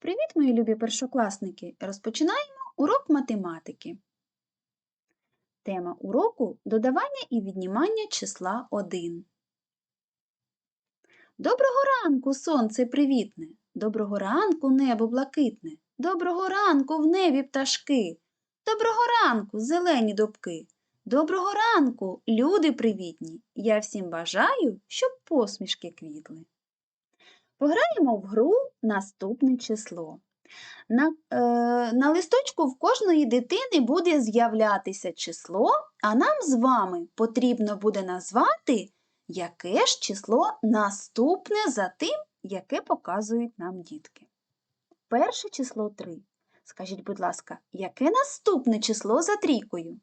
Привіт, мої любі першокласники! Розпочинаємо урок математики. Тема уроку додавання і віднімання числа 1. Доброго ранку, сонце привітне! Доброго ранку, небо блакитне! Доброго ранку в небі пташки! Доброго ранку, зелені дубки! Доброго ранку, люди привітні! Я всім бажаю, щоб посмішки квітли. Пограємо в гру наступне число. На, е, на листочку в кожної дитини буде з'являтися число, а нам з вами потрібно буде назвати, яке ж число наступне за тим, яке показують нам дітки. Перше число 3. Скажіть, будь ласка, яке наступне число за трійкою?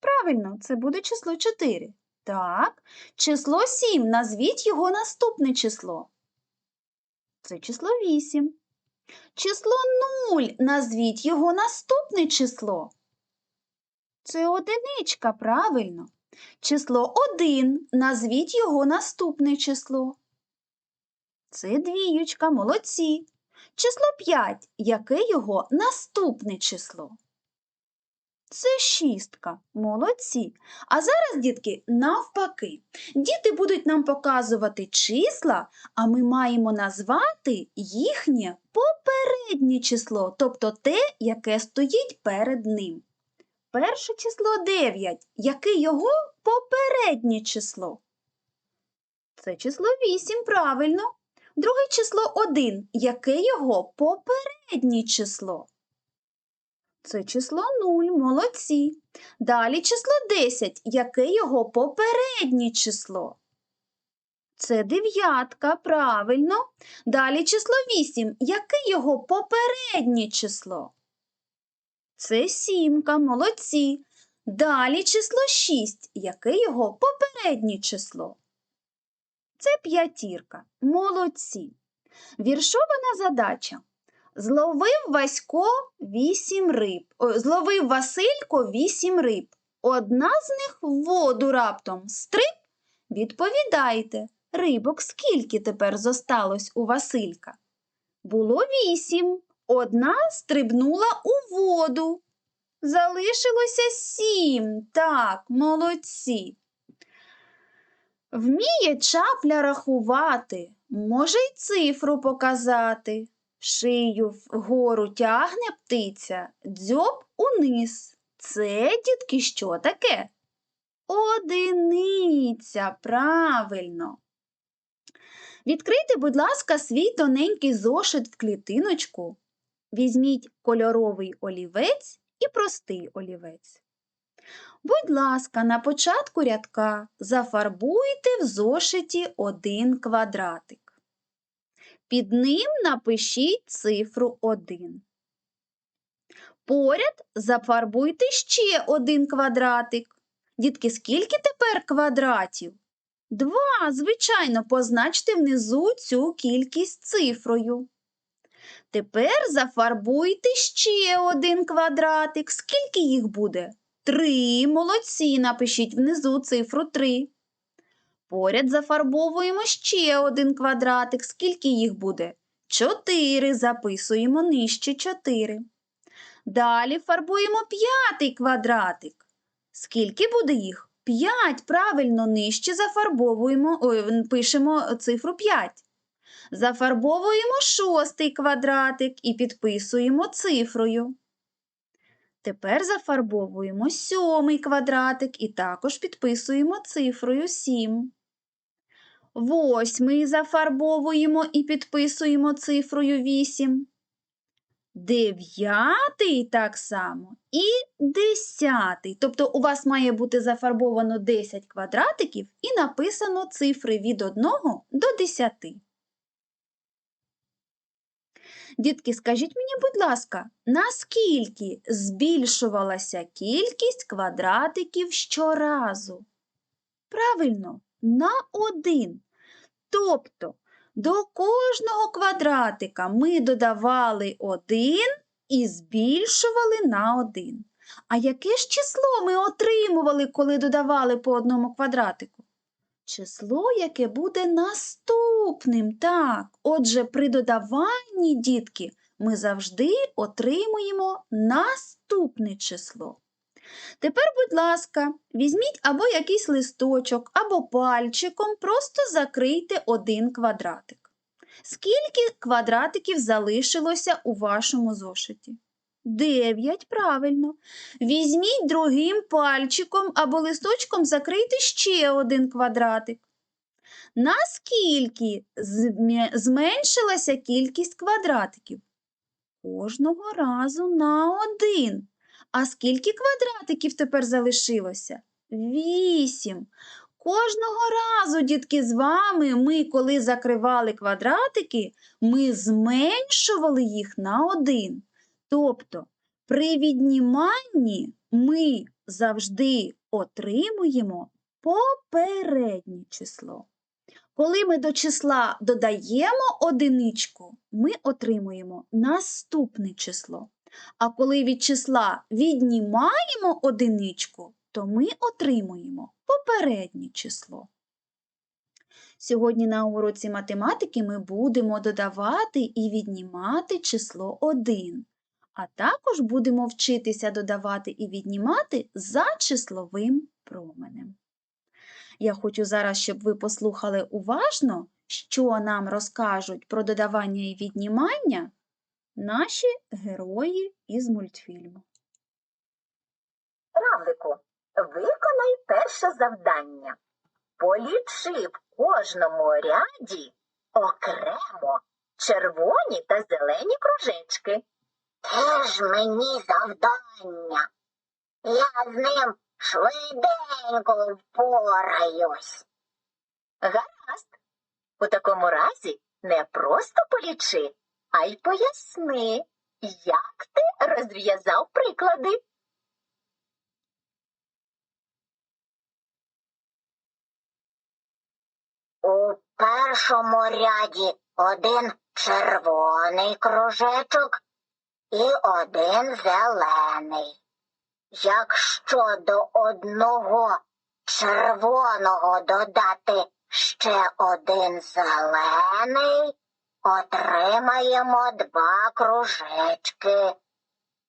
Правильно, це буде число 4. Так, число 7. Назвіть його наступне число. Це число 8. Число 0. Назвіть його наступне число. Це одиничка, правильно. Число 1. Назвіть його наступне число. Це двіючка, молодці. Число 5. Яке його наступне число? Це шістка, молодці. А зараз, дітки, навпаки. Діти будуть нам показувати числа, а ми маємо назвати їхнє попереднє число, тобто те, яке стоїть перед ним. Перше число 9. Яке його попереднє число? Це число 8, правильно. Друге число 1. Яке його попереднє число? Це число 0, молодці. Далі число 10. Яке його попереднє число? Це дев'ятка, правильно. Далі число 8. Яке його попереднє число? Це сімка, молодці. Далі число 6. Яке його попереднє число? Це п'ятірка, молодці. Віршована задача. Зловив Васько вісім риб. Зловив Василько вісім риб. Одна з них в воду раптом стриб. Відповідайте, рибок скільки тепер зосталось у Василька? Було вісім. Одна стрибнула у воду. Залишилося сім. Так, молодці. Вміє чапля рахувати, може й цифру показати. Шию вгору тягне птиця, дзьоб униз. Це, дітки, що таке? Одиниця, правильно. Відкрийте, будь ласка, свій тоненький зошит в клітиночку. Візьміть кольоровий олівець і простий олівець. Будь ласка, на початку рядка зафарбуйте в зошиті один квадратик. Під ним напишіть цифру 1. Поряд зафарбуйте ще один квадратик. Дітки, скільки тепер квадратів? Два, звичайно, позначте внизу цю кількість цифрою. Тепер зафарбуйте ще один квадратик. Скільки їх буде? Три. Молодці. Напишіть внизу цифру 3. Поряд зафарбовуємо ще один квадратик. Скільки їх буде? Чотири. Записуємо нижче 4. Далі фарбуємо п'ятий квадратик. Скільки буде їх? 5. Правильно, нижче зафарбовуємо, ой, пишемо цифру 5. Зафарбовуємо шостий квадратик і підписуємо цифрою. Тепер зафарбовуємо сьомий квадратик і також підписуємо цифрою 7. Восьмий зафарбовуємо і підписуємо цифрою 8. Дев'ятий так само і десятий. Тобто у вас має бути зафарбовано 10 квадратиків і написано цифри від 1 до 10. Дітки, скажіть мені, будь ласка, наскільки збільшувалася кількість квадратиків щоразу? Правильно, на один. Тобто до кожного квадратика ми додавали один і збільшували на один. А яке ж число ми отримували, коли додавали по одному квадратику? Число, яке буде наступним. Так, отже, при додаванні, дітки, ми завжди отримуємо наступне число. Тепер, будь ласка, візьміть або якийсь листочок, або пальчиком просто закрийте один квадратик. Скільки квадратиків залишилося у вашому зошиті? Дев'ять, правильно. Візьміть другим пальчиком або листочком закрийте ще один квадратик. Наскільки зменшилася кількість квадратиків? Кожного разу на один. А скільки квадратиків тепер залишилося? Вісім. Кожного разу, дітки, з вами ми, коли закривали квадратики, ми зменшували їх на один. Тобто при відніманні ми завжди отримуємо попереднє число. Коли ми до числа додаємо одиничку, ми отримуємо наступне число. А коли від числа віднімаємо одиничку, то ми отримуємо попереднє число. Сьогодні на уроці математики ми будемо додавати і віднімати число 1, а також будемо вчитися додавати і віднімати за числовим променем. Я хочу зараз, щоб ви послухали уважно, що нам розкажуть про додавання і віднімання наші герої із мультфільму. Равлику, виконай перше завдання. Полічи в кожному ряді окремо червоні та зелені кружечки. Теж мені завдання. Я з ним швиденько впораюсь. Гаразд. У такому разі не просто полічи, а й поясни, як ти розв'язав приклади. У першому ряді один червоний кружечок і один зелений. Якщо до одного червоного додати ще один зелений, отримаємо два кружечки.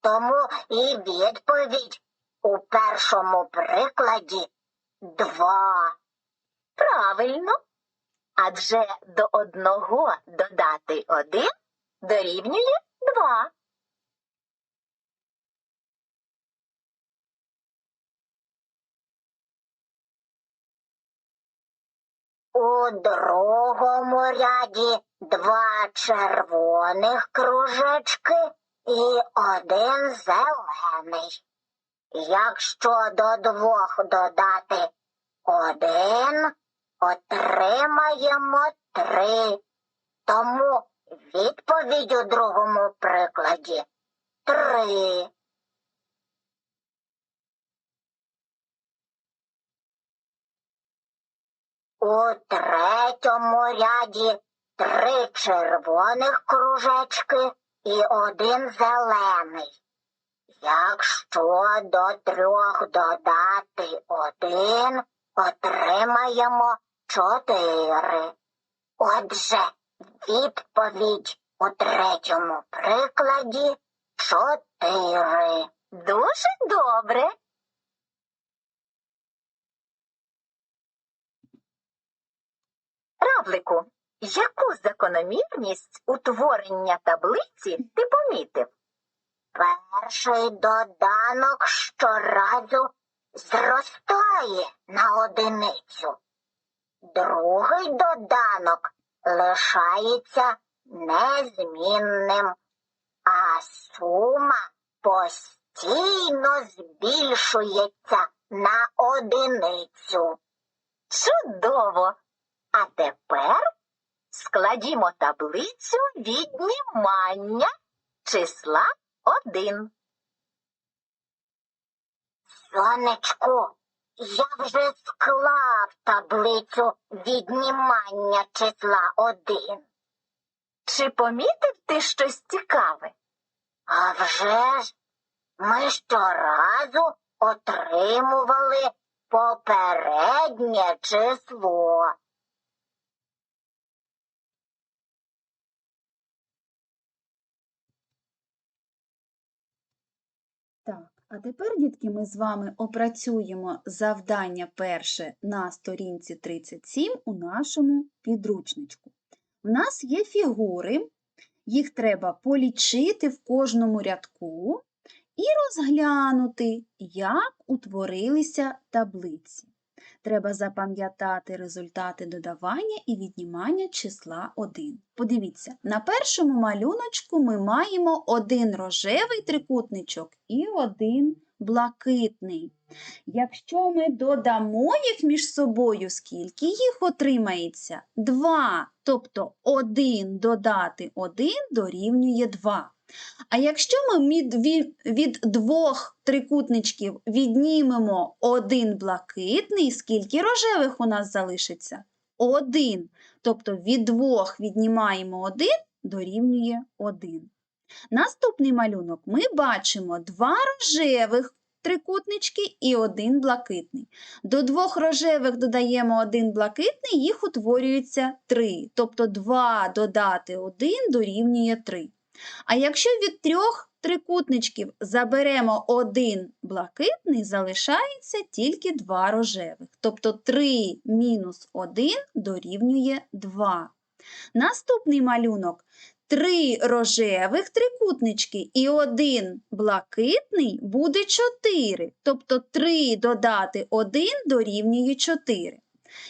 Тому і відповідь у першому прикладі два. Правильно. Адже до одного додати один дорівнює два. У другому ряді два червоних кружечки і один зелений. Якщо до двох додати один, отримаємо три. Тому відповідь у другому прикладі три. У третьому ряді три червоних кружечки і один зелений. Якщо до трьох додати один, отримаємо чотири. Отже, відповідь у третьому прикладі чотири. Дуже добре. Равлику, яку закономірність утворення таблиці ти помітив? Перший доданок щоразу зростає на одиницю. Другий доданок лишається незмінним, а сума постійно збільшується на одиницю. Чудово! А тепер складімо таблицю віднімання числа 1. Сонечку, я вже склав таблицю віднімання числа 1. Чи помітив ти щось цікаве? А вже ж, ми щоразу отримували попереднє число. Так, а тепер, дітки, ми з вами опрацюємо завдання перше на сторінці 37 у нашому підручничку. У нас є фігури, їх треба полічити в кожному рядку і розглянути, як утворилися таблиці. Треба запам'ятати результати додавання і віднімання числа 1. Подивіться, на першому малюночку ми маємо один рожевий трикутничок і один блакитний. Якщо ми додамо їх між собою, скільки їх отримається? 2. Тобто 1 додати 1 дорівнює 2. А якщо ми від, двох трикутничків віднімемо один блакитний, скільки рожевих у нас залишиться? Один. Тобто від двох віднімаємо один, дорівнює один. Наступний малюнок ми бачимо два рожевих трикутнички і один блакитний. До двох рожевих додаємо один блакитний, їх утворюється три. Тобто 2 додати 1 дорівнює 3. А якщо від трьох трикутничків заберемо один блакитний, залишається тільки два рожевих. Тобто 3 мінус 1 дорівнює 2. Наступний малюнок. Три рожевих трикутнички і один блакитний буде 4. Тобто 3 додати 1 дорівнює 4.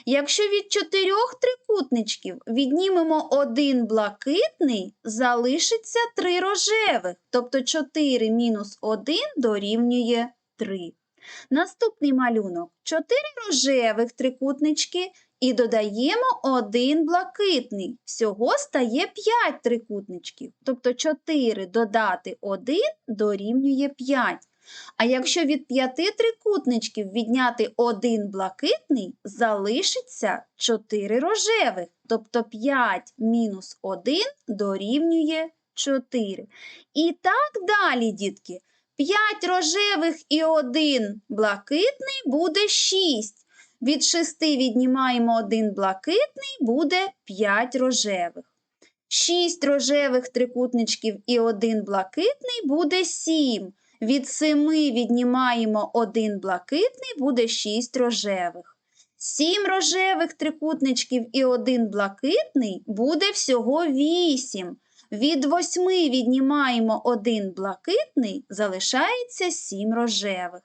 Якщо від чотирьох трикутничків віднімемо один блакитний, залишиться три рожевих, тобто 4 мінус 1 дорівнює 3. Наступний малюнок 4 рожевих трикутнички і додаємо один блакитний. Всього стає 5 трикутничків, тобто 4 додати 1 дорівнює 5. А якщо від п'яти трикутничків відняти один блакитний, залишиться 4 рожевих, тобто 5 мінус 1 дорівнює 4. І так далі, дітки. 5 рожевих і 1 блакитний буде 6. Від 6 віднімаємо 1 блакитний, буде 5 рожевих. 6 рожевих трикутничків і 1 блакитний буде 7. Від 7 віднімаємо 1 блакитний, буде 6 рожевих. 7 рожевих трикутничків і 1 блакитний буде всього 8. Від 8 віднімаємо 1 блакитний, залишається 7 рожевих.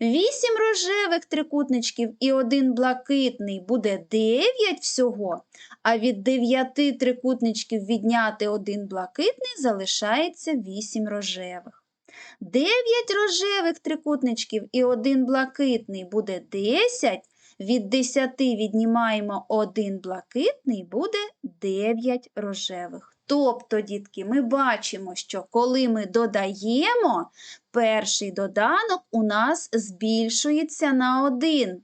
8 рожевих трикутничків і 1 блакитний буде 9 всього, а від 9 трикутничків відняти 1 блакитний залишається 8 рожевих. 9 рожевих трикутничків і 1 блакитний буде 10. Від 10 віднімаємо 1 блакитний, буде 9 рожевих. Тобто, дітки, ми бачимо, що коли ми додаємо, перший доданок у нас збільшується на 1,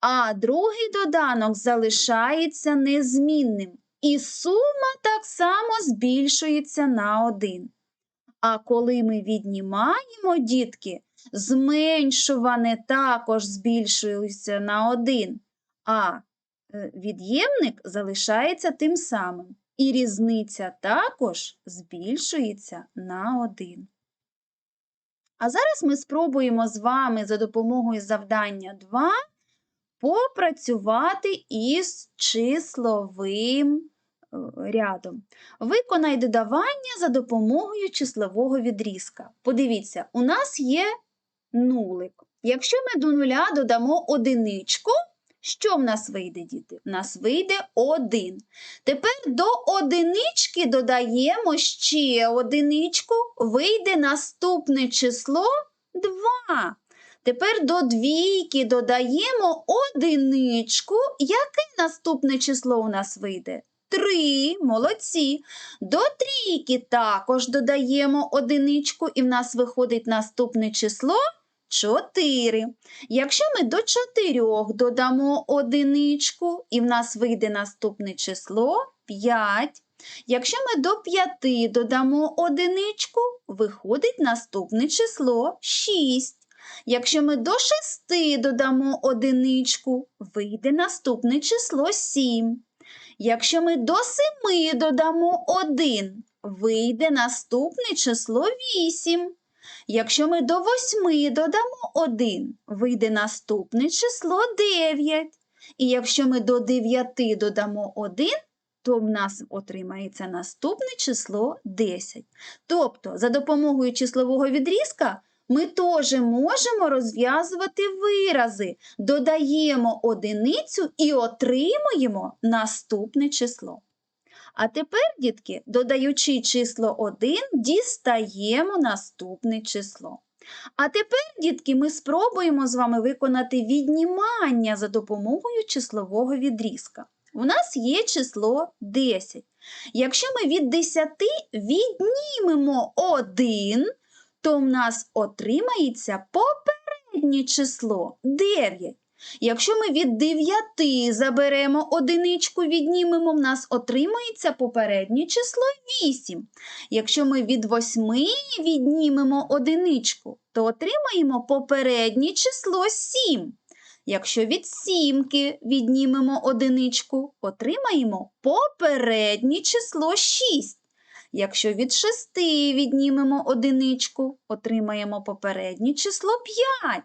а другий доданок залишається незмінним. І сума так само збільшується на 1. А коли ми віднімаємо, дітки, зменшуване також збільшується на 1, а е, від'ємник залишається тим самим. І різниця також збільшується на 1. А зараз ми спробуємо з вами за допомогою завдання 2 попрацювати із числовим рядом. Виконай додавання за допомогою числового відрізка. Подивіться, у нас є нулик. Якщо ми до нуля додамо одиничку, що в нас вийде, діти? В нас вийде 1. Тепер до одинички додаємо ще одиничку, вийде наступне число 2. Тепер до двійки додаємо одиничку. Яке наступне число у нас вийде? 3. Молодці. До трійки також додаємо одиничку, і в нас виходить наступне число 4. Якщо ми до 4 додамо одиничку, і в нас вийде наступне число 5. Якщо ми до 5 додамо одиничку, виходить наступне число 6. Якщо ми до 6 додамо одиничку, вийде наступне число 7. Якщо ми до 7 додамо 1, вийде наступне число 8. Якщо ми до 8 додамо 1, вийде наступне число 9. І якщо ми до 9 додамо 1, то в нас отримається наступне число 10. Тобто, за допомогою числового відрізка ми теж можемо розв'язувати вирази, додаємо одиницю і отримуємо наступне число. А тепер, дітки, додаючи число 1, дістаємо наступне число. А тепер, дітки, ми спробуємо з вами виконати віднімання за допомогою числового відрізка. У нас є число 10. Якщо ми від 10 віднімемо 1, то в нас отримається попереднє число 9. Якщо ми від 9 заберемо одиничку, віднімемо, в нас отримається попереднє число 8. Якщо ми від 8 віднімемо одиничку, то отримаємо попереднє число 7. Якщо від сімки віднімемо одиничку, отримаємо попереднє число 6. Якщо від 6 віднімемо одиничку, отримаємо попереднє число 5.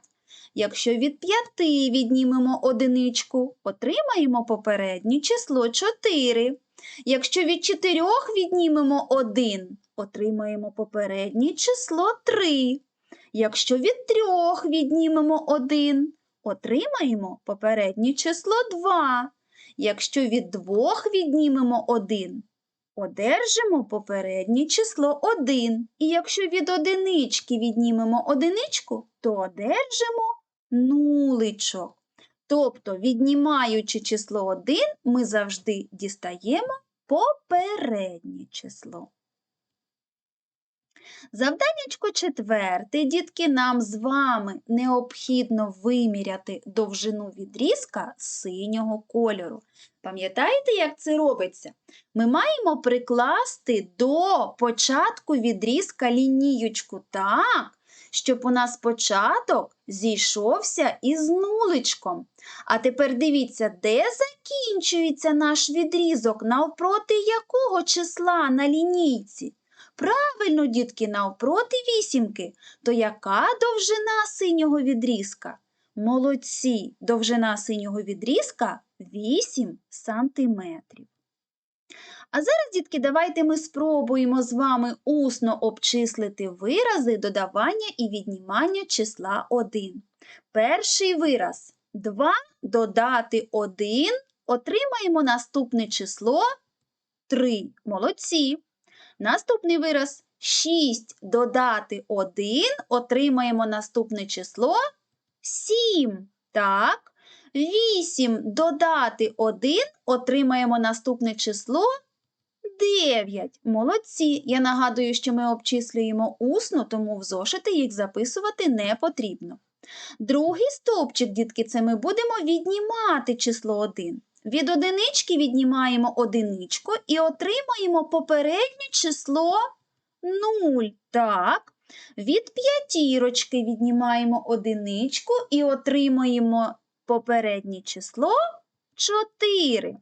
Якщо від 5 віднімемо одиничку, отримаємо попереднє число 4. Якщо від 4 віднімемо 1, отримаємо попереднє число 3. Якщо від 3 віднімемо 1, отримаємо попереднє число 2. Якщо від 2 віднімемо 1, одержимо попереднє число 1. І якщо від одинички віднімемо одиничку, то одержимо нуличок. Тобто, віднімаючи число 1, ми завжди дістаємо попереднє число. Завданнячко четверте, дітки, нам з вами необхідно виміряти довжину відрізка синього кольору. Пам'ятаєте, як це робиться? Ми маємо прикласти до початку відрізка лініючку так, щоб у нас початок зійшовся із нуличком. А тепер дивіться, де закінчується наш відрізок, навпроти якого числа на лінійці? Правильно, дітки, навпроти вісімки. То яка довжина синього відрізка? Молодці, довжина синього відрізка 8 сантиметрів. А зараз, дітки, давайте ми спробуємо з вами усно обчислити вирази додавання і віднімання числа 1. Перший вираз 2 додати 1, отримаємо наступне число 3. Молодці. Наступний вираз 6 додати 1, отримаємо наступне число 7. Так. 8 додати 1, отримаємо наступне число 9. Молодці. Я нагадую, що ми обчислюємо усно, тому в зошити їх записувати не потрібно. Другий стовпчик, дітки, це ми будемо віднімати число 1. Від одинички віднімаємо одиничку і отримаємо попереднє число 0. Так. Від п'ятірочки віднімаємо одиничку і отримаємо попереднє число 4.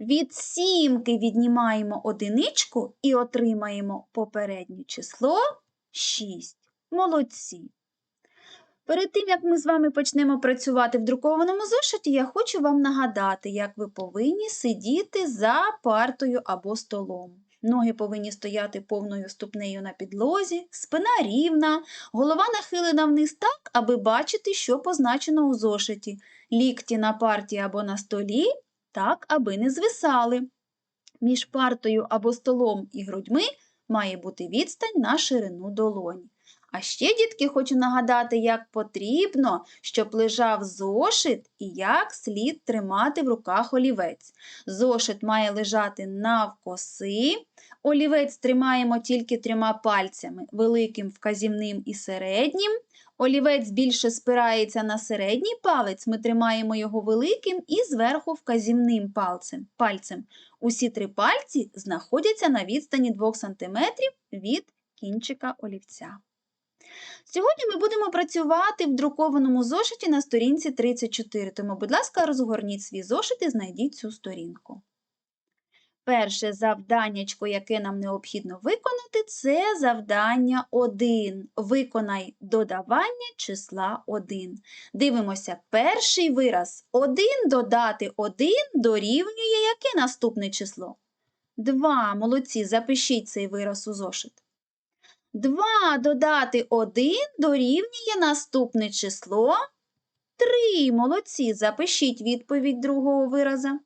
Від сімки віднімаємо одиничку і отримаємо попереднє число 6. Молодці. Перед тим, як ми з вами почнемо працювати в друкованому зошиті, я хочу вам нагадати, як ви повинні сидіти за партою або столом. Ноги повинні стояти повною ступнею на підлозі, спина рівна, голова нахилена вниз так, аби бачити, що позначено у зошиті. Лікті на парті або на столі, так, аби не звисали. Між партою або столом і грудьми має бути відстань на ширину долоні. А ще, дітки, хочу нагадати, як потрібно, щоб лежав зошит і як слід тримати в руках олівець. Зошит має лежати навкоси. Олівець тримаємо тільки трьома пальцями великим, вказівним і середнім. Олівець більше спирається на середній палець, ми тримаємо його великим і зверху вказівним пальцем. Усі три пальці знаходяться на відстані 2 см від кінчика олівця. Сьогодні ми будемо працювати в друкованому зошиті на сторінці 34, тому, будь ласка, розгорніть свій зошит і знайдіть цю сторінку. Перше завданнячко, яке нам необхідно виконати, це завдання 1. Виконай додавання числа 1. Дивимося, перший вираз 1 додати 1 дорівнює яке наступне число? 2. Молодці, запишіть цей вираз у зошит. 2 додати 1 дорівнює наступне число. 3. Молодці, запишіть відповідь другого вираза.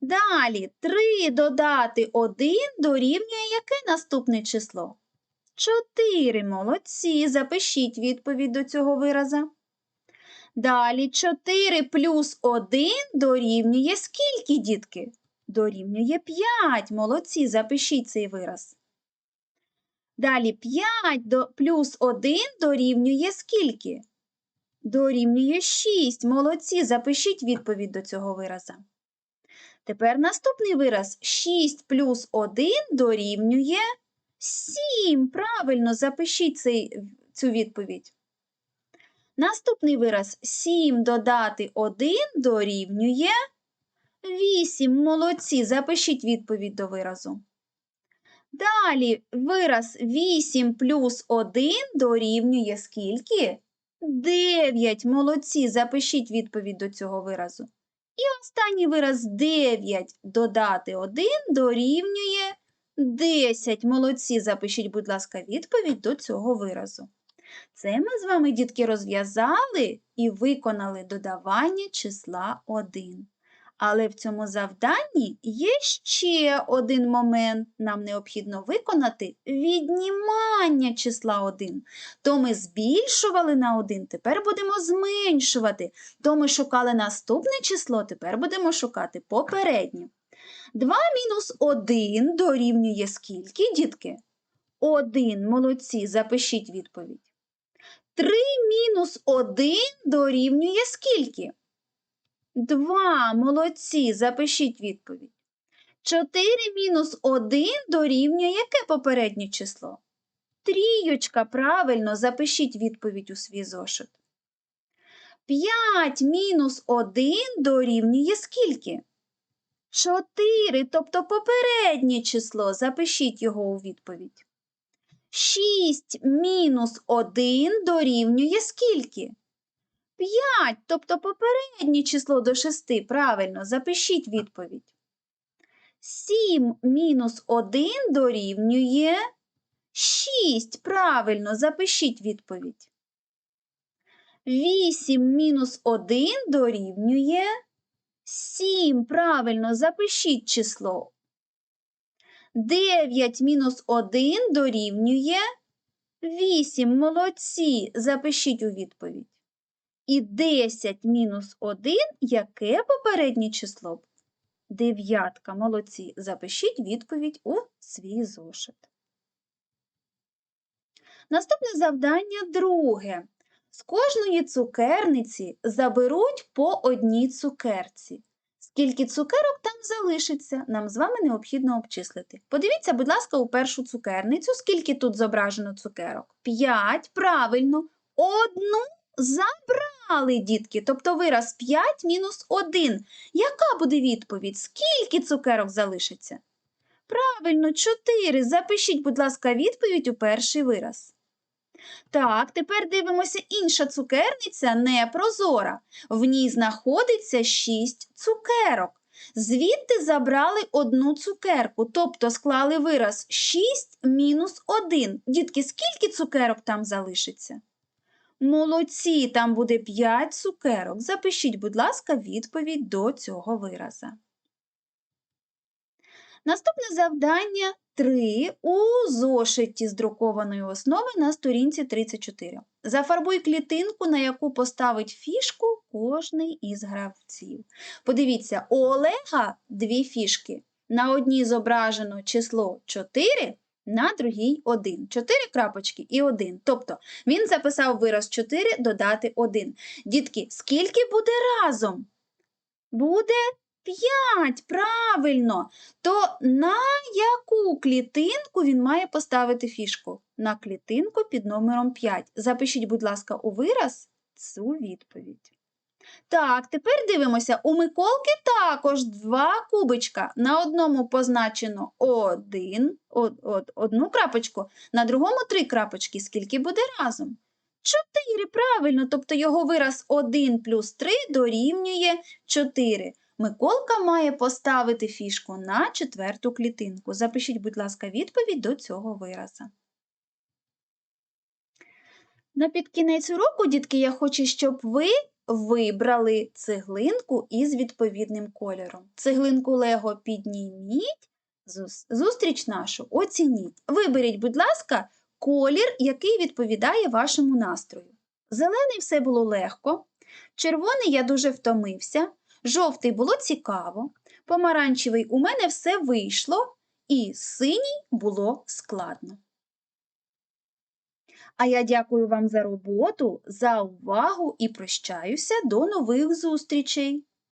Далі 3 додати 1 дорівнює яке наступне число? 4. Молодці, запишіть відповідь до цього вираза. Далі 4 плюс 1 дорівнює скільки, дітки? Дорівнює 5. Молодці, запишіть цей вираз. Далі 5 до, плюс 1 дорівнює скільки? Дорівнює 6. Молодці, запишіть відповідь до цього вираза. Тепер наступний вираз 6 плюс 1 дорівнює 7. Правильно, запишіть цей, цю відповідь. Наступний вираз 7 додати 1 дорівнює 8. Молодці, запишіть відповідь до виразу. Далі вираз 8 плюс 1 дорівнює скільки? 9. Молодці, запишіть відповідь до цього виразу. І останній вираз 9 додати 1 дорівнює 10. Молодці, запишіть, будь ласка, відповідь до цього виразу. Це ми з вами, дітки, розв'язали і виконали додавання числа 1. Але в цьому завданні є ще один момент. Нам необхідно виконати віднімання числа 1. То ми збільшували на 1, тепер будемо зменшувати. То ми шукали наступне число, тепер будемо шукати попереднє. 2 мінус 1 дорівнює скільки, дітки? 1. Молодці, запишіть відповідь. 3 мінус 1 дорівнює скільки? 2. Молодці, запишіть відповідь. 4 мінус 1 дорівнює яке попереднє число? Трійочка, правильно, запишіть відповідь у свій зошит. 5 мінус 1 дорівнює скільки? 4, тобто попереднє число, запишіть його у відповідь. 6 мінус 1 дорівнює скільки? 5, тобто попереднє число до 6, правильно, запишіть відповідь. 7 мінус 1 дорівнює 6, правильно, запишіть відповідь. 8 мінус 1 дорівнює 7, правильно, запишіть число. 9 мінус 1 дорівнює 8, молодці, запишіть у відповідь. І 10 мінус 1, яке попереднє число? Дев'ятка. Молодці. Запишіть відповідь у свій зошит. Наступне завдання друге. З кожної цукерниці заберуть по одній цукерці. Скільки цукерок там залишиться, нам з вами необхідно обчислити. Подивіться, будь ласка, у першу цукерницю, скільки тут зображено цукерок? 5, правильно. Одну забрали, дітки, тобто вираз 5 мінус 1. Яка буде відповідь? Скільки цукерок залишиться? Правильно, 4. Запишіть, будь ласка, відповідь у перший вираз. Так, тепер дивимося інша цукерниця непрозора. В ній знаходиться 6 цукерок. Звідти забрали одну цукерку, тобто склали вираз 6 мінус 1. Дітки, скільки цукерок там залишиться? Молодці, там буде 5 цукерок. Запишіть, будь ласка, відповідь до цього вираза. Наступне завдання 3 у зошиті з друкованої основи на сторінці 34. Зафарбуй клітинку, на яку поставить фішку кожний із гравців. Подивіться, у Олега дві фішки. На одній зображено число 4, на другій 1. 4 крапочки і 1. Тобто він записав вираз 4 додати 1. Дітки, скільки буде разом? Буде П'ять, правильно. То на яку клітинку він має поставити фішку? На клітинку під номером 5. Запишіть, будь ласка, у вираз цю відповідь. Так, тепер дивимося. У Миколки також два кубичка. На одному позначено один, од, од, одну крапочку, на другому три крапочки. Скільки буде разом? Чотири, правильно, тобто його вираз 1 плюс 3 дорівнює 4. Миколка має поставити фішку на четверту клітинку. Запишіть, будь ласка, відповідь до цього вираза. На підкінець уроку, дітки, я хочу, щоб ви вибрали цеглинку із відповідним кольором. Цеглинку Лего підніміть, зустріч нашу оцініть. Виберіть, будь ласка, колір, який відповідає вашому настрою. Зелений все було легко, червоний я дуже втомився, жовтий було цікаво, помаранчевий у мене все вийшло, і синій було складно. А я дякую вам за роботу, за увагу і прощаюся до нових зустрічей!